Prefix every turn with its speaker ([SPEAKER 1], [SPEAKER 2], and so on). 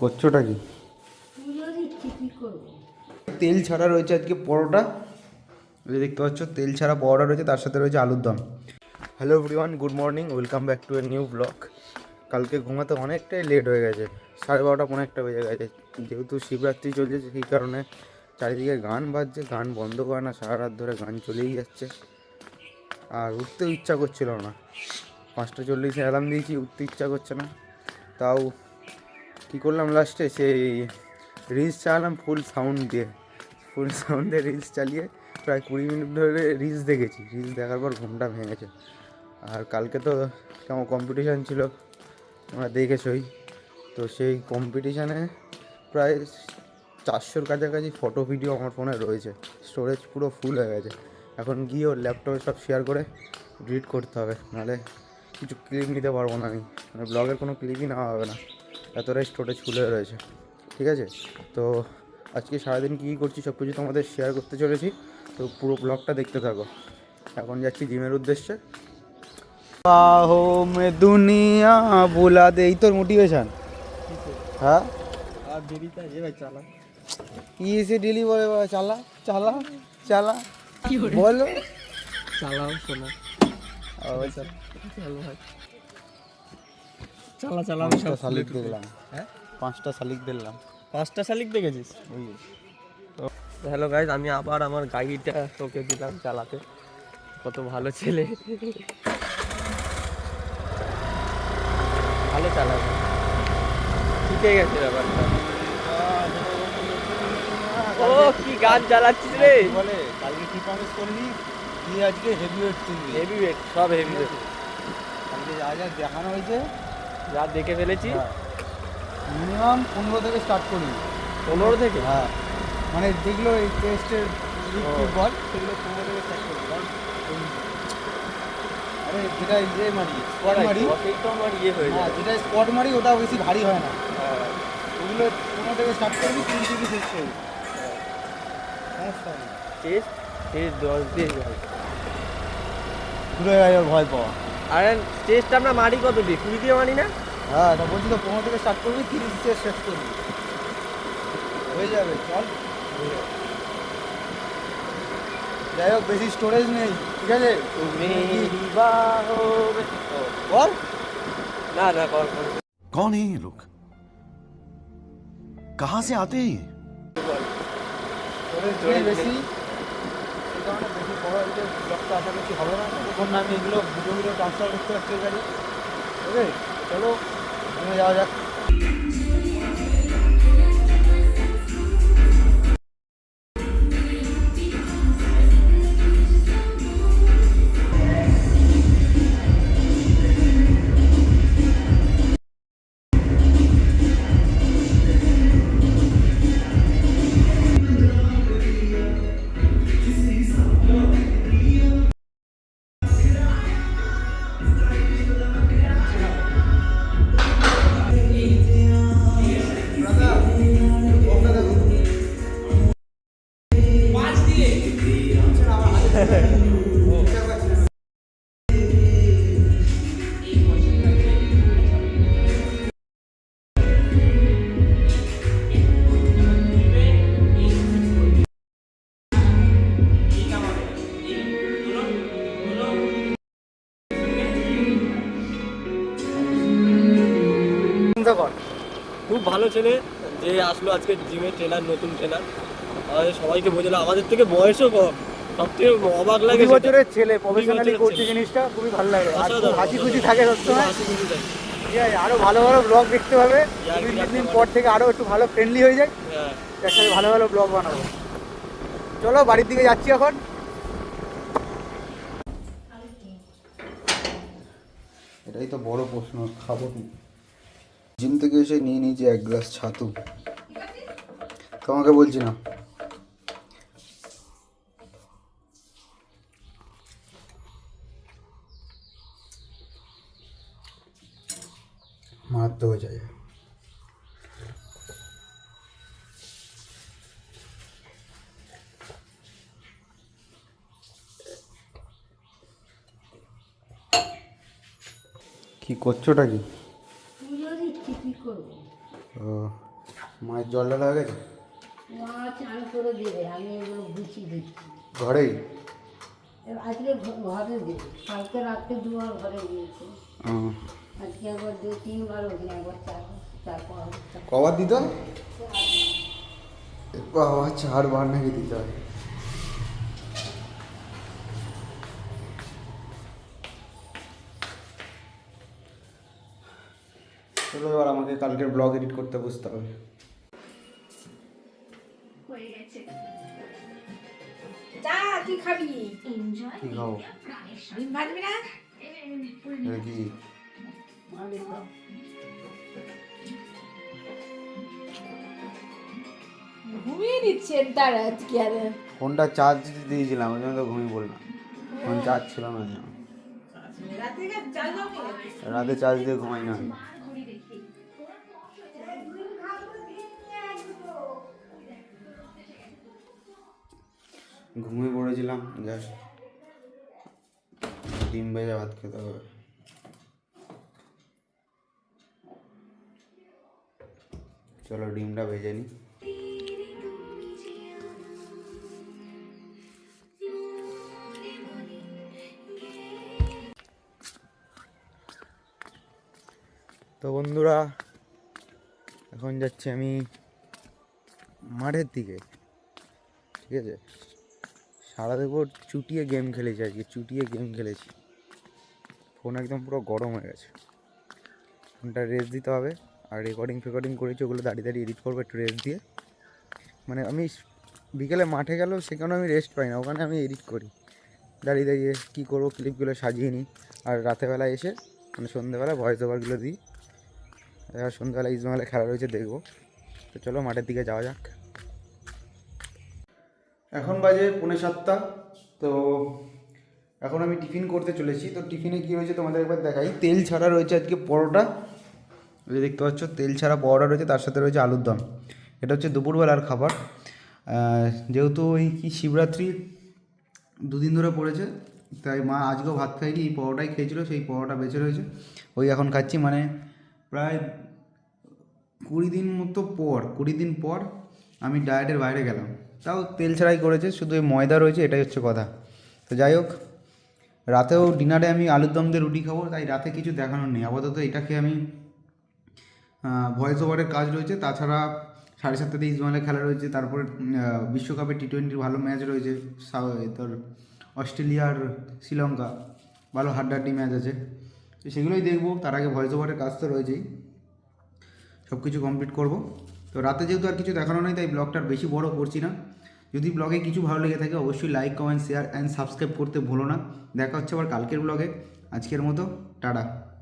[SPEAKER 1] করছোটা কি? তেল ছাড়া রয়েছে আজকে পরোটা। দেখতে পাচ্ছ, তেল ছাড়া পরোটা রয়েছে, তার সাথে রয়েছে আলুর দম। Hello everyone good morning welcome back to a new blog কালকে ঘুমাতে অনেকটাই লেট হয়ে গেছে। সাড়ে বারোটা পনেরো একটা বেজে গেছে। যেহেতু শিবরাত্রি চলছে, সেই কারণে চারিদিকে গান বাজছে, গান বন্ধ করে না, সারা রাত ধরে গান চলেই যাচ্ছে। আর উঠতেও ইচ্ছা করছিল না। পাঁচটা চল্লিশে অ্যালার্ম দিয়েছি, উঠতে ইচ্ছা করছে না। তাও কী করলাম লাস্টে সেই রিলস চালালাম ফুল সাউন্ড দিয়ে। ফুল সাউন্ড দিয়ে রিলস চালিয়ে প্রায় কুড়ি মিনিট ধরে রিলস দেখেছি। রিলস দেখার পর ঘুমটা ভেঙেছে। আর কালকে তো কেমন কম্পিটিশান ছিল। তোমরা দেখেছই। তো সেই কম্পিটিশানে প্রায় চারশোর কাছাকাছি ফটো ভিডিও আমার ফোনে রয়েছে। স্টোরেজ পুরো ফুল হয়ে গেছে। এখন গিয়ে ওর ল্যাপটপে সব শেয়ার করে ডিলিট করতে হবে। নাহলে কিছু ক্লিপ নিতে পারব না আমি। মানে ব্লগের কোনো ক্লিপই নেওয়া হবে না। এতটাই স্টোরেজ ফুল হয়ে রয়েছে। ঠিক আছে? তো আজকে সারাদিন কী কী করছি সব কিছু তোমাদের শেয়ার করতে চলেছি। তো পুরো ব্লগটা দেখতে থাকো। এখন যাচ্ছি জিমের উদ্দেশ্যে। বাহো মে দুনিয়া বুলা দে এই তোর মোটিভেশন হ্যাঁ?
[SPEAKER 2] আর দেরিতে আছে ভাই চালা।
[SPEAKER 1] কি এসে ডেলি বলে বাবা চালা। চালা চালা বলো।
[SPEAKER 2] চালাও শোনা। চালা চালা আমি সব
[SPEAKER 1] শালিক দেখলাম।
[SPEAKER 2] হ্যাঁ?
[SPEAKER 1] পাঁচটা শালিক দেখলাম।
[SPEAKER 2] পাঁচটা শালিক দেখেছিস? হ্যালো গাইজ আমি আবার আমার গাড়িটা তোকে দিলাম চালাতে। কত ভালো ছেলে। ভালো চালাবে। শিখে গেছে ব্যাপারটা। ও কি গান চালাচ্ছিস রে?
[SPEAKER 1] বলে? কালকে কি প্রমিস করলি? তুই আজকে হেভি ওয়েট তুলবি?
[SPEAKER 2] হেভি ওয়েট সব হেভি ওয়েট
[SPEAKER 1] কালকে যা যা দেখানো হয়েছে
[SPEAKER 2] যা দেখে ফেলেছি।
[SPEAKER 1] মিনিমাম পনেরো থেকে স্টার্ট করি
[SPEAKER 2] পনেরো থেকে?
[SPEAKER 1] হ্যাঁ। মানে যেগুলো এই টেস্টের বল সেগুলো পনেরো থেকে স্টার্ট কারণ আরে যেটা ইয়ে মারি স্কোয়াড মারি।
[SPEAKER 2] তো আমার ইয়ে হয়ে
[SPEAKER 1] হ্যাঁ
[SPEAKER 2] যায়।
[SPEAKER 1] যেটা স্কোয়াড মারি ওটা বেশি ভারী হয় না।
[SPEAKER 2] হ্যাঁ।
[SPEAKER 1] ওগুলো পনেরো থেকে স্টার্ট করবি তিন থেকে শেষ করবি
[SPEAKER 2] টেস্ট টেস্ট দশ দিয়ে যায়
[SPEAKER 1] ঘুরে ভয় পাওয়া।
[SPEAKER 2] আর টেস্টটা আমরা মারি কত দিয়ে? কুড়ি দিয়ে মারি না?
[SPEAKER 1] হ্যাঁ তা বলছি তো পনেরো থেকে স্টার্ট করবি তিরিশ দিয়ে শেষ করবি হয়ে যাবে চল। হয়ে যাবে। যাই হোক বেশি স্টোরেজ নেই ঠিক আছে
[SPEAKER 2] মেরি বাহোं में- ও,
[SPEAKER 1] বল
[SPEAKER 2] না না কর কর
[SPEAKER 3] कौन है ये लोग कहां से आते हैं ये
[SPEAKER 1] স্টোরেজ নেই বেশি সেই কারণে বেশি বড় হচ্ছে ব্লকটা আশা করছি হবে না তখন না আমি এগুলো ভিডিও ভিডিও ট্রান্সফার করতে পারছি এবারে ওকে চলো আমরা যাওয়া যাক
[SPEAKER 2] ছেলে যে আসলো আজকে জিমে ট্রেনার নতুন ট্রেনার আমাদের সবাইকে বোঝালো আমাদের থেকে বয়সও কম সব থেকে অবাক লাগে
[SPEAKER 1] বছরের ছেলে প্রফেশনালি করছে জিনিসটা খুবই ভালো লাগে। হাসি খুশি থাকে সবসময়
[SPEAKER 2] হাসি খুশি থাকে।
[SPEAKER 1] ঠিক আছে আরও ভালো ভালো ব্লগ দেখতে হবে দুই তিন দিন পর থেকে আরও একটু ভালো ফ্রেন্ডলি হয়ে যায়
[SPEAKER 2] হ্যাঁ
[SPEAKER 1] একসাথে ভালো ভালো ব্লগ বানাবো। চলো বাড়ির দিকে যাচ্ছি এখন। এটাই তো বড় প্রশ্ন খাব কি? জিম থেকে এসে নিয়ে নিয়েছি এক গ্লাস ছাতু। তোমাকে বলছি না। মারতে হয়ে যায়। কি করছোটা কি? মায়ের জল ঢালা হয়ে গেছে?
[SPEAKER 4] মা চান করে দেবে আমি এগুলো গুছিয়ে দিচ্ছি।
[SPEAKER 1] ঘরেই?
[SPEAKER 4] আজকে ঘরে দেবে কালকে রাত্রে দুবার ঘরে দিয়েছে। আজকে একবার দু তিনবার ওখানে একবার চার চারবার
[SPEAKER 1] কবার দিত? বাবা চারবার নাকি দিতে হয়। চলো এবার আমাকে কালকের ব্লগ এডিট করতে বসতে হবে।
[SPEAKER 5] কি খাবি?
[SPEAKER 1] কি খাব
[SPEAKER 5] ডিম ভাজবি না?
[SPEAKER 1] কি?
[SPEAKER 5] ঘুমিয়ে নিচ্ছেন তার আজকে আর।
[SPEAKER 1] ফোনটা চার্জ দিতে দিয়েছিলাম ওই জন্য তো ঘুমিয়ে পড়লাম। ফোন চার্জ ছিল না যেন।
[SPEAKER 5] রাতে চাল
[SPEAKER 1] রাতে চার্জ দিয়ে ঘুমাই না ঘুমিয়ে পড়েছিলাম জাস্ট ডিম ভেজে ভাত খেতে হবে। চলো ডিমটা ভেজে নিই। তো বন্ধুরা, এখন যাচ্ছি আমি মাঠের দিকে, ঠিক আছে? সারা দুপুর চুটিয়ে গেম খেলেছি আজকে, চুটিয়ে গেম খেলেছি। ফোন একদম পুরো গরম হয়ে গেছে। ফোনটা রেস্ট দিতে হবে, আর রেকর্ডিং ফেকর্ডিং করেছি, ওগুলো দাঁড়িয়ে দাঁড়িয়ে এডিট করব একটু রেস্ট দিয়ে। মানে আমি বিকেলে মাঠে গেলেও সেখানেও আমি রেস্ট পাই না, ওখানে আমি এডিট করি। দাঁড়িয়ে দাঁড়িয়ে কী করব ক্লিপগুলো সাজিয়ে নিই। আর রাতেরবেলা এসে মানে সন্ধ্যেবেলা ভয়েস ওভারগুলো দিই। এবার সন্ধ্যাবেলা ইসমাইলে খেলা রয়েছে, দেখব। তো চলো মাঠের দিকে যাওয়া যাক। এখন বাজে পৌনে সাতটা, তো এখন আমি টিফিন করতে চলেছি। তো টিফিনে কী হয়েছে তোমাদের একবার দেখাই। তেল ছাড়া রয়েছে আজকে পরোটা। যে দেখতে পাচ্ছ, তেল ছাড়া পরোটা রয়েছে, তার সাথে রয়েছে আলুর দম। এটা হচ্ছে দুপুরবেলার খাবার। যেহেতু ওই কি শিবরাত্রি দুদিন ধরে পড়েছে, তাই মা আজকেও ভাত খাইনি, এই পরোটাই খেয়েছিল, সেই পরোটা বেঁচে রয়েছে। ওই এখন খাচ্ছি মানে প্রায় কুড়ি দিন মতো পর, কুড়ি দিন পর আমি ডায়েটের বাইরে গেলাম। তাও তেল ছাড়াই করেছে, শুধু এই ময়দা রয়েছে, এটাই হচ্ছে কথা। তো যাই হোক, রাতেও ডিনারে আমি আলুর দম দিয়ে রুটি খাব, তাই রাতে কিছু দেখানোর নেই। আপাতত এটা খেয়ে আমি ভয়েস ওভারের কাজ রয়েছে। তাছাড়া সাড়ে সাতটাতে ইসমাইলের খেলা রয়েছে, তারপরে বিশ্বকাপে টি টোয়েন্টির ভালো ম্যাচ রয়েছে তোর অস্ট্রেলিয়ার শ্রীলঙ্কা, ভালো হাড্ডাহাড্ডি ম্যাচ আছে। তো সেগুলোই দেখব, তার আগে ভয়েস ওভারের কাজ তো রয়েছেই। সব কিছু কমপ্লিট করব। তো রাতে যেহেতু আর কিছু দেখানো নেই, তাই ব্লগটা বেশি বড় করছি না। যদি ব্লগে কিছু ভালো লেগে থাকে, অবশ্যই like comment share and subscribe করতে ভুলো না। দেখা হচ্ছে আবার কালকের ব্লগে আজকের মতো, টাটা।